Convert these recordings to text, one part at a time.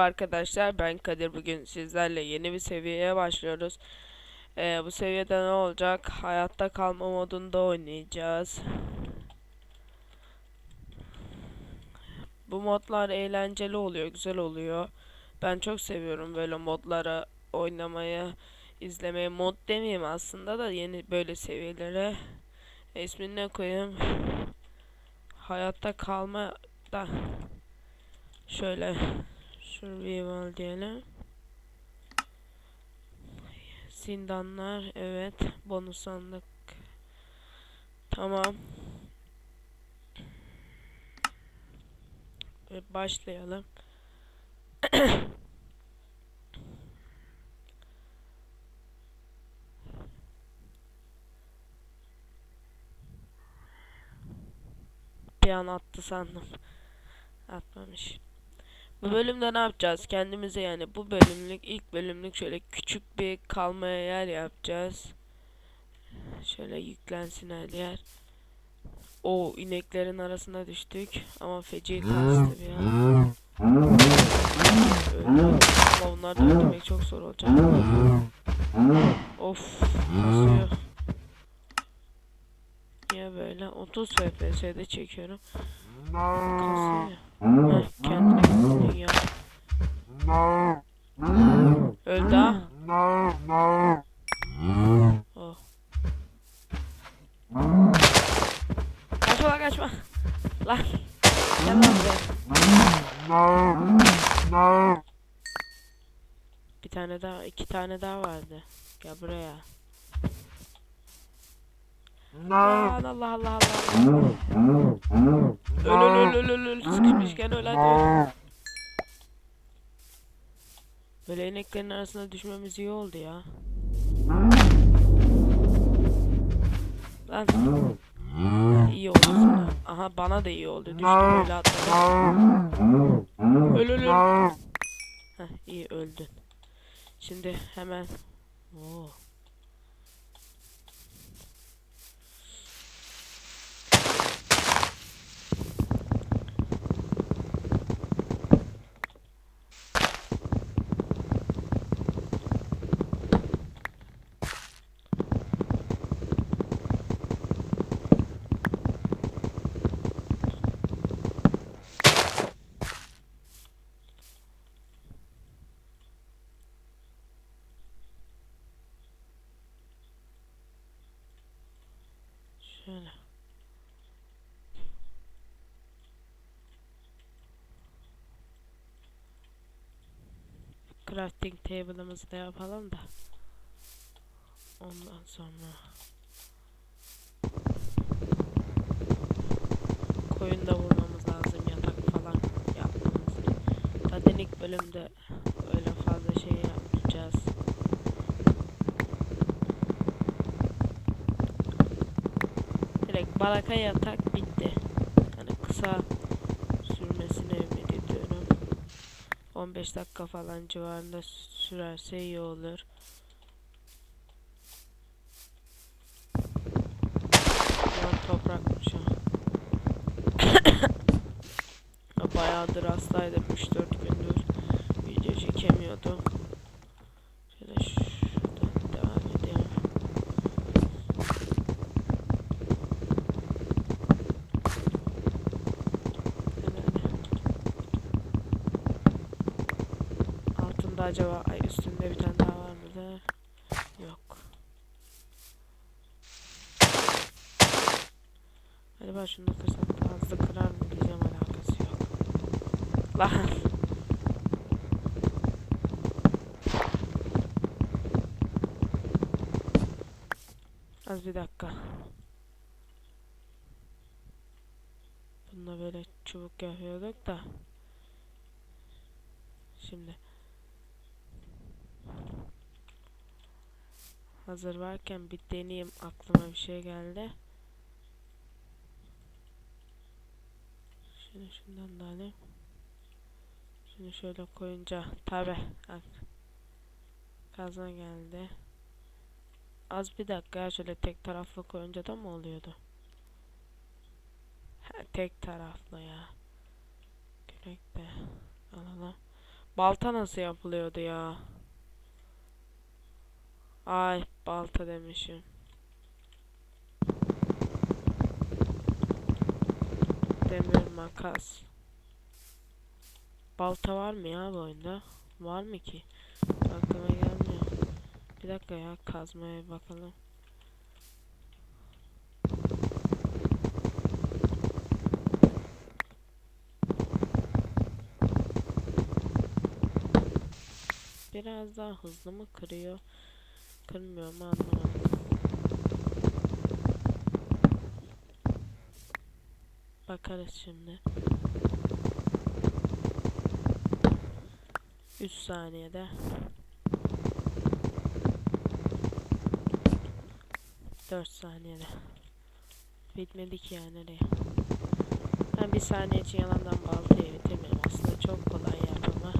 Merhaba arkadaşlar ben Kadir bugün sizlerle yeni bir seviyeye başlıyoruz. Ee, bu seviyede ne olacak? Hayatta kalma modunda oynayacağız. Bu modlar eğlenceli oluyor, güzel oluyor. Ben çok seviyorum böyle modlara oynamayı, izlemeyi. Mod demeyeyim aslında da yeni böyle seviyelere. İsmini ne koyayım? Hayatta kalma da şöyle Survival diyelim. Zindanlar evet bonus sandık. Tamam. Ve başlayalım. Bir an attı sandım. Atmamış. Bu bölümde ne yapacağız? Kendimize yani bu bölümlük ilk bölümlük şöyle küçük bir kalmaya yer yapacağız. Şöyle yüklensin her yer. O ineklerin arasına düştük ama feci kastı bir an. Ama onları da öldürmek çok zor olacak. Of kasıyor. Niye böyle? 30 FPS'de çekiyorum. Heh, kendine gitsin ya. Öldü ha. Oh. Kaçma lan kaçma. Lan. Gel lan buraya. Bir tane daha, iki tane daha vardı. Gel buraya. Lan Allah Allah Allah. Öl öl öl öl öl sıkışmışken öl hadi. Böyle ineklerin arasına düşmemiz iyi oldu ya. Lan. iyi oldu sana. Aha bana da iyi oldu. Düştüm öyle atladım. Öl öl öl. Heh iyi öldün. Şimdi hemen. Oo. Şöyle. Crafting table'ımızı da yapalım da. Ondan sonra koyun da vurmamız lazım yatak falan yapmamız. Zaten ilk bölümde öyle fazla şey yapmayacağız. Direkt baraka yatak bitti. Yani kısa 15 dakika falan civarında sürerse iyi olur. Lan toprakmış ha. Bayağıdır hastaydım 3-4 gündür video çekemiyordum. Şöyle şuradan devam edelim. Herhalde. Altında acaba ay üstünde bir tane daha var mıdır? Yok. Ben şunu kırsam hızlı kırar mı diyeceğim alakası yok. Lan. Az bir dakika. Bununla böyle çubuk yapıyorduk da. Şimdi. Hazır varken bir deneyeyim aklıma bir şey geldi. Şunu şundan da alayım. Şunu şöyle koyunca tabi kazan geldi. Az bir dakika şöyle tek taraflı koyunca da mı oluyordu? Ha, tek taraflı ya. Kürek de alalım. Balta nasıl yapılıyordu ya? Ay balta demişim. Demir makas. Balta var mı ya bu oyunda? Var mı ki? Aklıma gelmiyor. Bir dakika ya kazmaya bakalım. Biraz daha hızlı mı kırıyor? Kırmıyor mu anlamadım. Bakarız şimdi. 3 saniyede. Dört saniyede. Bitmedi ki yani nereye? Ben bir saniye için yalandan baltayı bitirmiyorum. Aslında çok kolay yapımı.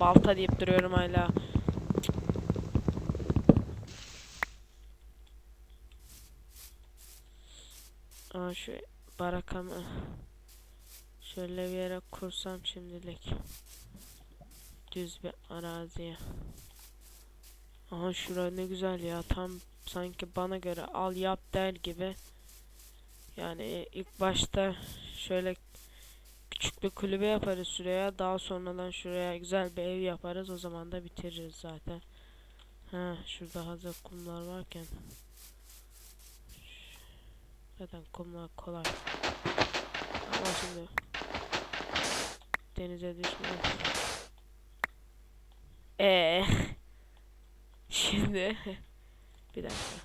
Balta deyip duruyorum hala. Aa şu barakamı şöyle bir yere kursam şimdilik. Düz bir araziye. Aha şura ne güzel ya. Tam sanki bana göre al yap der gibi. Yani ilk başta şöyle küçük bir kulübe yaparız şuraya. Daha sonradan şuraya güzel bir ev yaparız. O zaman da bitiririz zaten. Ha şurada hazır kumlar varken. Zaten kumlar kolay. Ama şimdi denize düşmeyin. Ee. Şimdi bir dakika.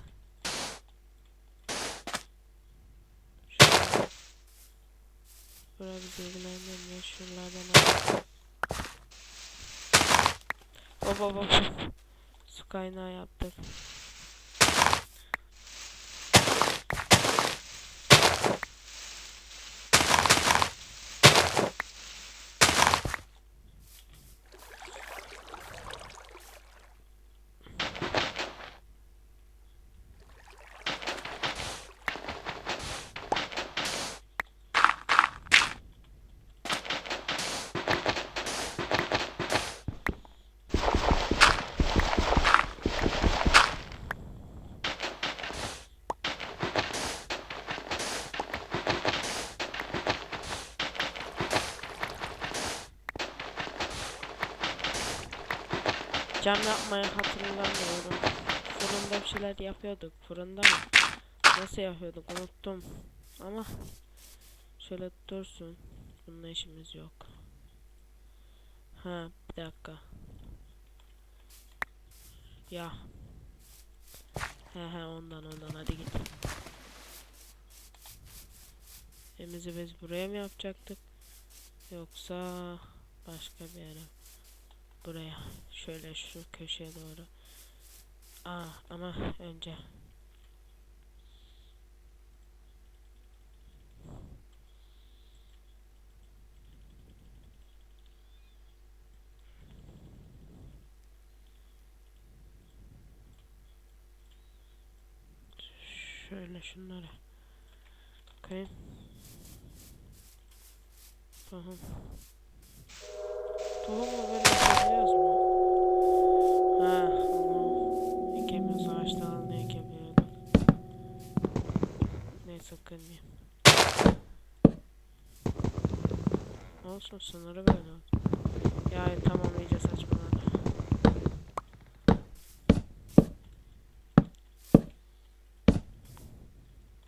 Buraya bir bilgilendirme şuralardan al. Hop hop hop. Su kaynağı yaptık. Cam yapmayı hatırlamıyorum. Fırında bir şeyler yapıyorduk. Fırında mı? Nasıl yapıyorduk unuttum. Ama şöyle dursun. Bununla işimiz yok. Ha bir dakika. Ya. He he ondan ondan hadi git. Evimizi biz buraya mı yapacaktık? Yoksa başka bir yere. Buraya. Şöyle şu köşeye doğru. Aa ama önce. Şöyle şunları koyayım. Tamam. Tohumu böyle yapabiliyoruz mu? Ha, onu ekemiyoruz. Ağaç dalını ekemiyorduk. Neyse kırmayayım. Olsun sınırı böyle. Ya tamam iyice saçmaladı.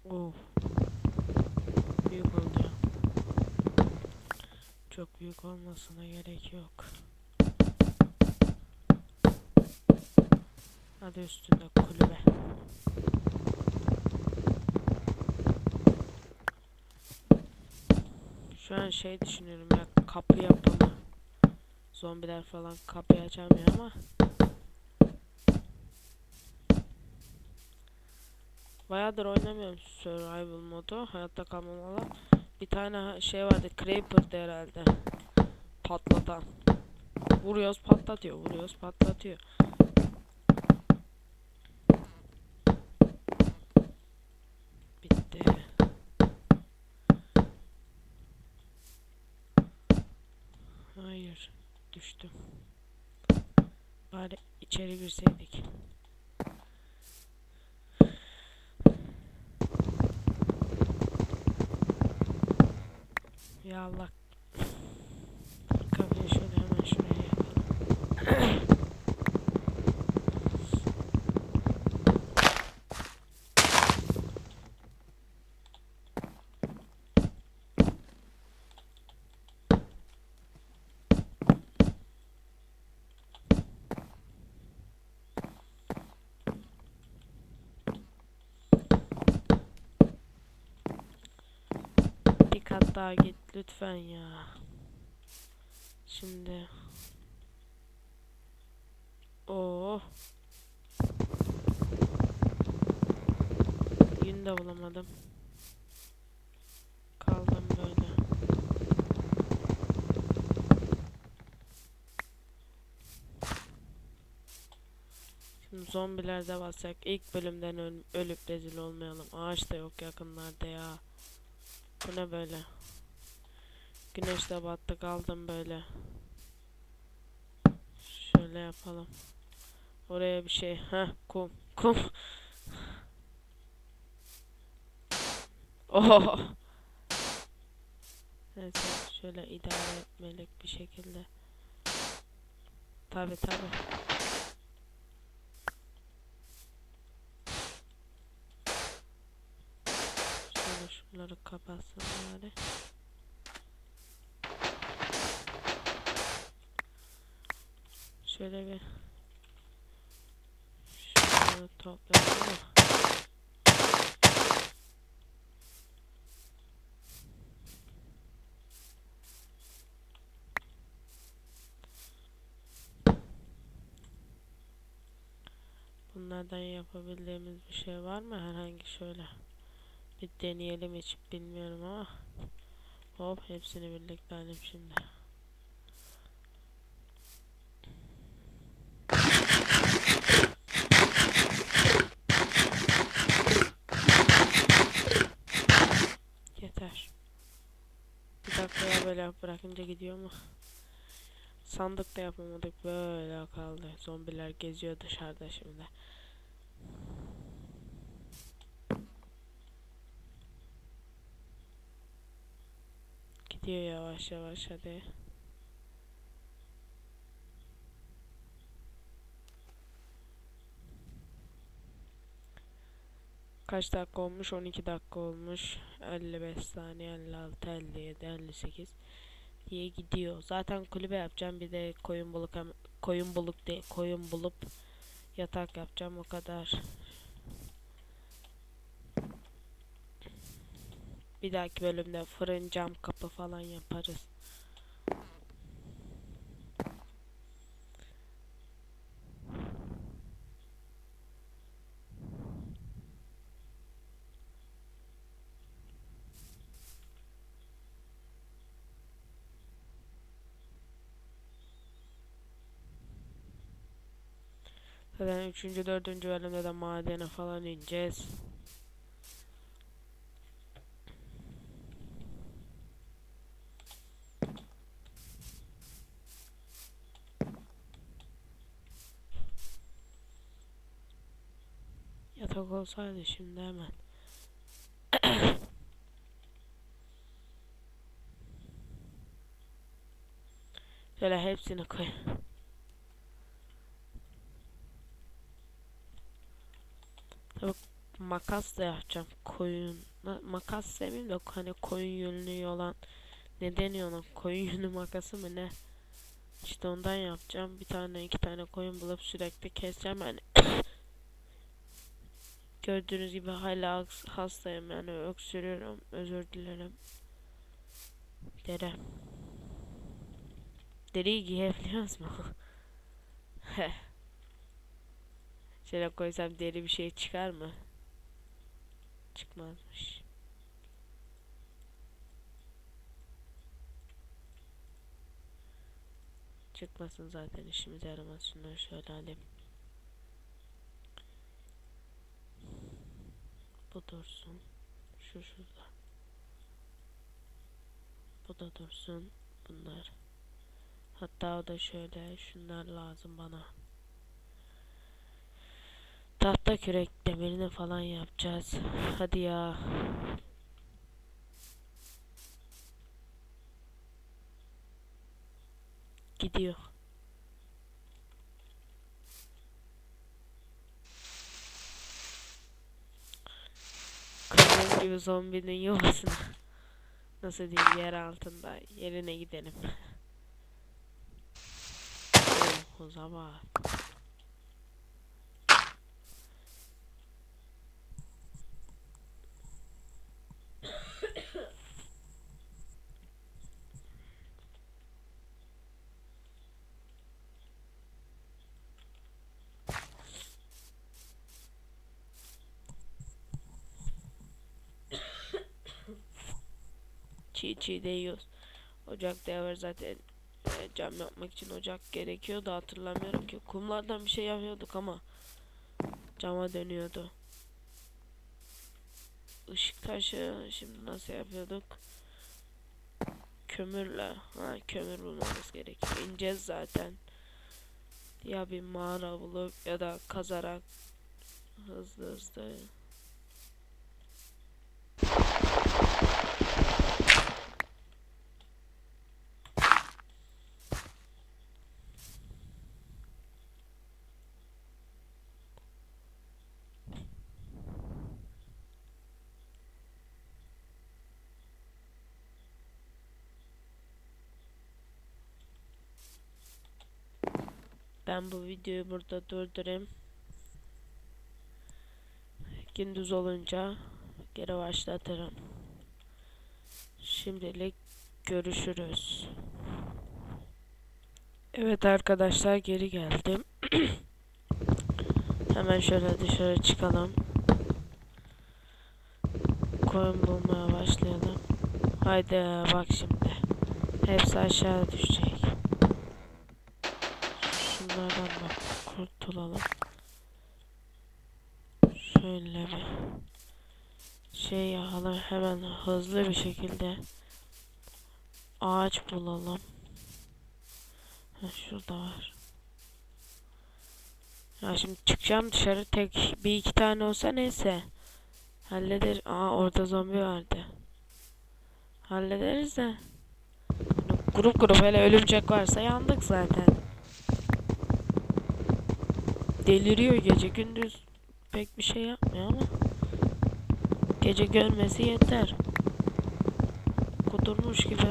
Of. Büyük oldu ya. Çok büyük olmasına gerek yok. Hadi üstünde kulübe. Şu an şey düşünüyorum ya kapı yapımı. Zombiler falan kapıyı açamıyor ama. Bayağıdır oynamıyorum survival modu. Hayatta kalma modu. Bir tane şey vardı. Creeper'dı herhalde. Patlatan. Vuruyoruz patlatıyor. Vuruyoruz patlatıyor. Bitti. Hayır. düştüm. Bari içeri girseydik. Ya Allah. Kapıyı şöyle hemen şuraya yapalım. Bir kat daha git lütfen ya. Şimdi. Oo. Yün de bulamadım. Kaldım böyle. Şimdi zombilerde basacak. İlk bölümden öl- ölüp rezil olmayalım. Ağaç da yok yakınlarda ya. Bu ne böyle? Güneş de battı kaldım böyle. Şöyle yapalım. Oraya bir şey. Heh kum. Kum. Oh. Neyse şöyle idare etmelik bir şekilde. Tabi tabi. Şöyle şunları kapatsın bari. Şöyle bir şunları toplayalım Bunlardan yapabildiğimiz bir şey var mı? Herhangi şöyle bir deneyelim hiç bilmiyorum ama hop hepsini birlikte alayım şimdi. Böyle bırakınca gidiyor mu? Sandık da yapamadık böyle kaldı. Zombiler geziyor dışarıda şimdi. Gidiyor yavaş yavaş hadi. Kaç dakika olmuş? 12 dakika olmuş. 55 saniye, 56, 57, 58 diye gidiyor. Zaten kulübe yapacağım. Bir de koyun buluk koyun buluk de koyun bulup yatak yapacağım o kadar. Bir dahaki bölümde fırın, cam, kapı falan yaparız. Zaten 3. 4. bölümde de madene falan ineceğiz. Yatak olsaydı şimdi hemen. Şöyle hepsini koy. Makas da yapacağım. Koyun ma- makas demeyeyim de hani koyun yünlü olan ne deniyor ona? Koyun yünü makası mı ne? İşte ondan yapacağım. Bir tane iki tane koyun bulup sürekli keseceğim yani. Gördüğünüz gibi hala hastayım yani öksürüyorum. Özür dilerim. Dere. Deriyi giyebiliyoruz mu? Şöyle koysam deri bir şey çıkar mı? Çıkmazmış. Çıkmasın zaten işimize yaramaz. Şunları şöyle alayım. Bu dursun. Şu şurada. Bu da dursun. Bunlar Hatta o da şöyle şunlar lazım bana. Tahta kürek demirini falan yapacağız. Hadi ya. Gidiyor. Kırmızı gibi zombinin yuvasına. Nasıl diyeyim yer altında yerine gidelim. Oh, o zaman. Çiğ çiğ de yiyoruz. Ocak da var zaten. e, cam yapmak için ocak gerekiyor da hatırlamıyorum ki. Kumlardan bir şey yapıyorduk ama cama dönüyordu. Işık taşı şimdi nasıl yapıyorduk? Kömürle. Ha kömür bulmamız gerekiyor. İneceğiz zaten. Ya bir mağara bulup ya da kazarak hızlı hızlı Ben bu videoyu burada durdurayım. Gündüz olunca geri başlatırım. Şimdilik görüşürüz. Evet arkadaşlar geri geldim. Hemen şöyle dışarı çıkalım. Koyun bulmaya başlayalım. Haydi bak şimdi. Hepsi aşağı düşecek. Kurtulalım. Şöyle bir şey yapalım. Hemen hızlı bir şekilde ağaç bulalım. Heh, şurada var. Ya şimdi çıkacağım dışarı tek bir iki tane olsa neyse. Halleder. Aa orada zombi vardı. Hallederiz de. Grup grup hele ölümcek varsa yandık zaten. Deliriyor gece gündüz pek bir şey yapmıyor ama gece görmesi yeter. Kudurmuş gibi.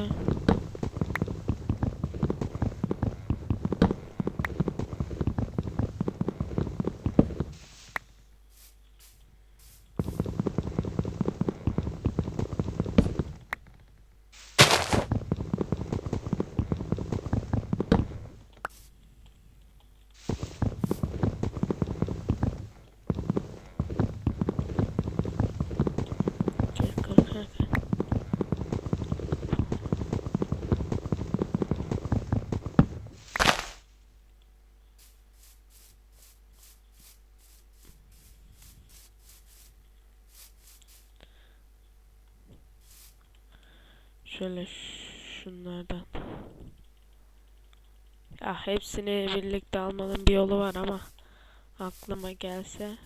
Şöyle şunlardan. Ya hepsini birlikte almanın bir yolu var ama aklıma gelse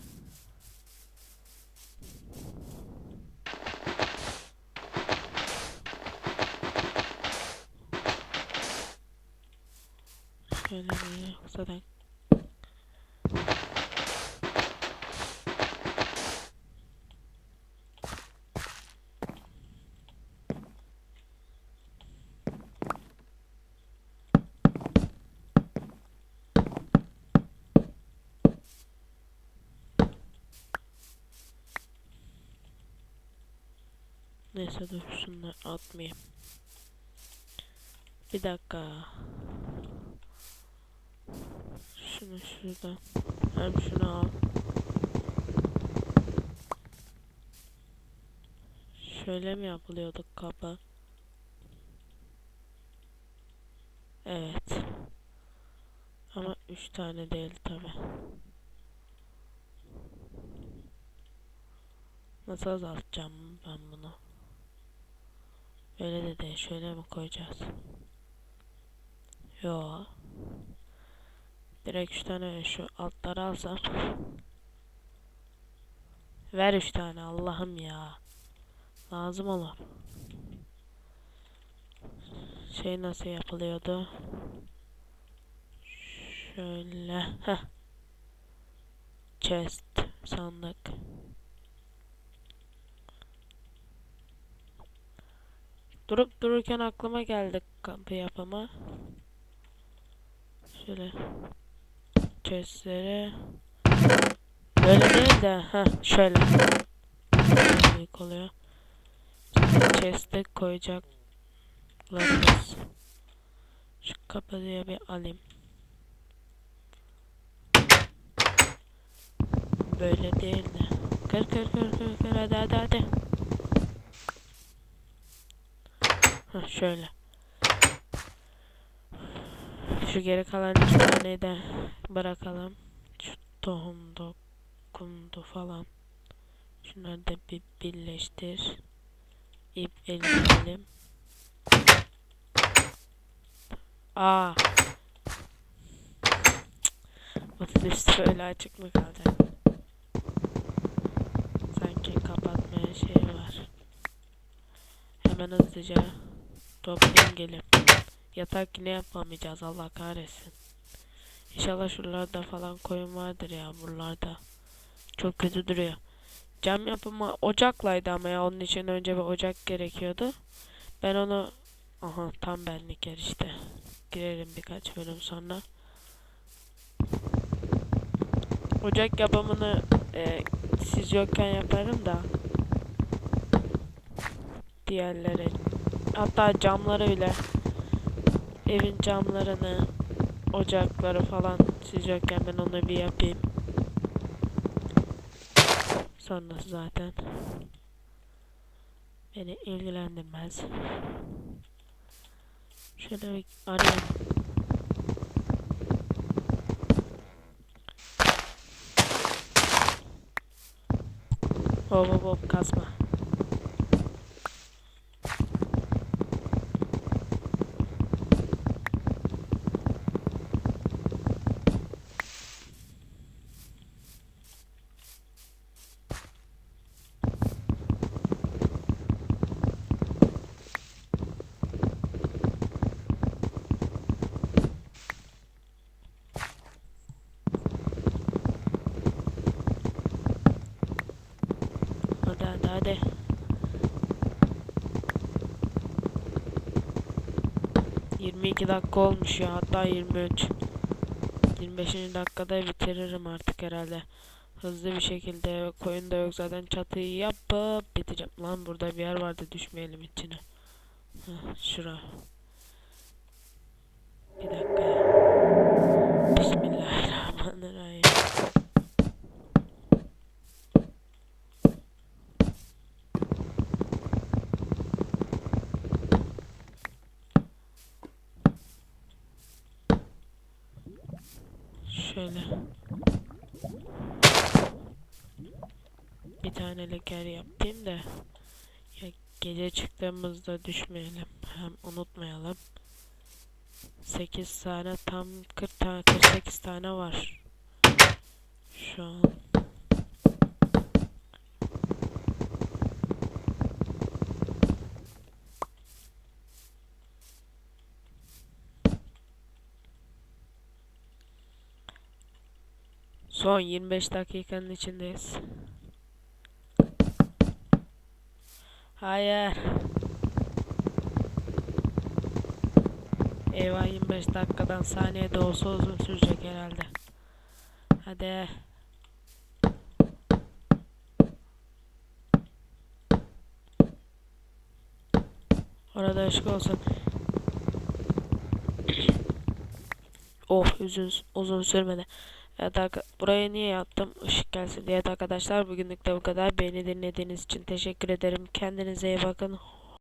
şöyle bir Neyse dur şunları atmayayım. Bir dakika. Şunu şuradan. Hem şunu al. Şöyle mi yapılıyordu kapı? Evet. Ama üç tane değil tabi. Nasıl azaltacağım ben bunu? Böyle de değil. Şöyle mi koyacağız? Yo. Direkt üç tane şu altları alsam. Ver üç tane Allah'ım ya. Lazım olur. Şey nasıl yapılıyordu? Şöyle. Heh. Chest. Sandık. Durup dururken aklıma geldi kapı yapımı. Şöyle. Chestleri. Böyle değil de. Heh. Şöyle. Büyük oluyor. Chest'e koyacaklarımız. Şu kapıyı bir alayım. Böyle değil de. Kır kır kır kır kır hadi hadi hadi. Heh, şöyle. Şu geri kalan iki de bırakalım. Şu tohum dokundu falan. Şunları da bir birleştir. İp elleyelim. Aa. Bunun üstü öyle açık mı kalacak? Sanki kapatmaya şey var. Hemen hızlıca toplayayım gelip. Yatak yine yapamayacağız Allah kahretsin. İnşallah şuralarda falan koyun vardır ya buralarda. Çok kötü duruyor. Cam yapımı ocaklaydı ama ya onun için önce bir ocak gerekiyordu. Ben onu aha tam benlik yer işte. Girerim birkaç bölüm sonra. Ocak yapımını e, siz yokken yaparım da diğerleri hatta camları bile evin camlarını ocakları falan siz yokken ben onu bir yapayım. Sonrası zaten beni ilgilendirmez. Şöyle bir arayayım. Hop hop hop kasma. 22 dakika olmuş ya hatta 23. 25. dakikada bitiririm artık herhalde. Hızlı bir şekilde koyun da yok zaten çatıyı yapıp biteceğim. Lan burada bir yer vardı düşmeyelim içine. Şura. Bir dakika. Yer yapayım da ya gece çıktığımızda düşmeyelim. Hem unutmayalım. 8 tane tam 40 tane 48 tane var. Şu an. Son 25 dakikanın içindeyiz. Hayır. Eyvah 25 dakikadan saniyede olsa uzun sürecek herhalde. Hadi. Orada ışık olsun. oh uzun, uzun sürmedi. Evet buraya niye yaptım? Işık gelsin diye. Arkadaşlar bugünlük de bu kadar. Beni dinlediğiniz için teşekkür ederim. Kendinize iyi bakın.